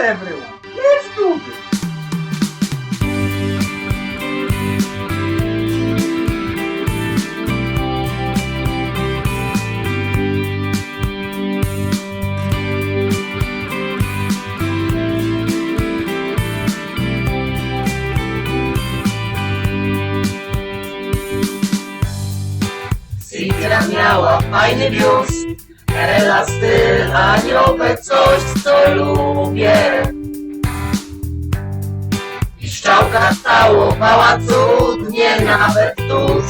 everyone. Let's do this. Biust, Ela styl, aniołek coś co lubię. Piszczałka całowała cudnie nawet tuż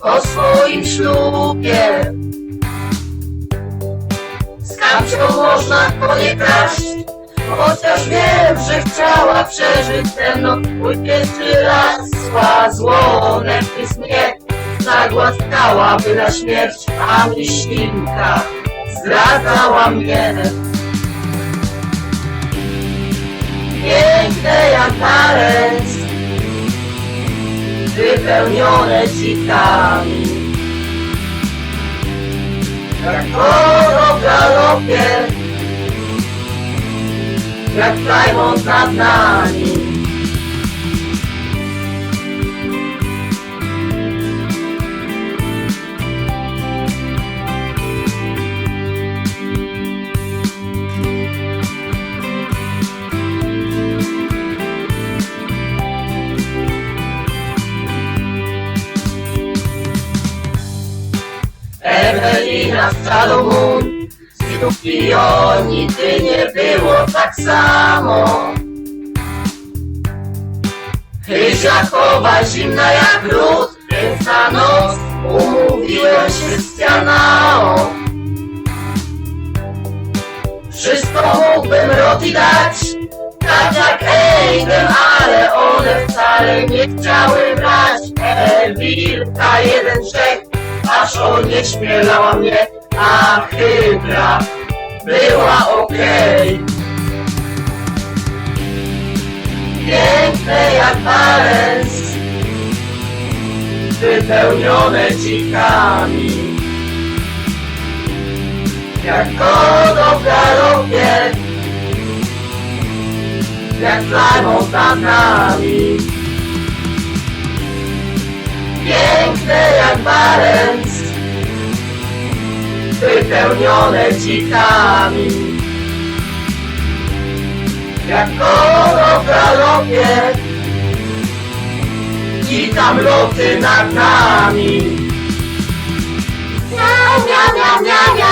po swoim ślubie. Z kapcią można to nie kraść, chociaż wiem, że chciała przeżyć ten noc mój pierwszy raz. Zła złonek mnie zagłaskałaby na śmierć, a myślinka zdradzała mnie. Piękne jak talent, wypełnione dzikami. Jak koro w galopie, jak Plymouth nad nami. Ewelina z Salomon Pio nigdy nie było tak samo. Chyziakowa zimna jak lód Więc na noc umówiłem się z Tianao Wszystko mógłbym Roti dać Tak jak Aiden, ale one wcale nie chciały brać. Elwirka jeden rzekł aż onieśmielała mnie, a hydra była okej. Piękne jak Valens, wypełnione dzikami. Jak kodo w galopie, jak Plymouth nad nami. Piękne jak Valens, wypełnione dzikami. Jak koło w galopie, i tam loty nad nami. Miau, miau, miau, miau, miau,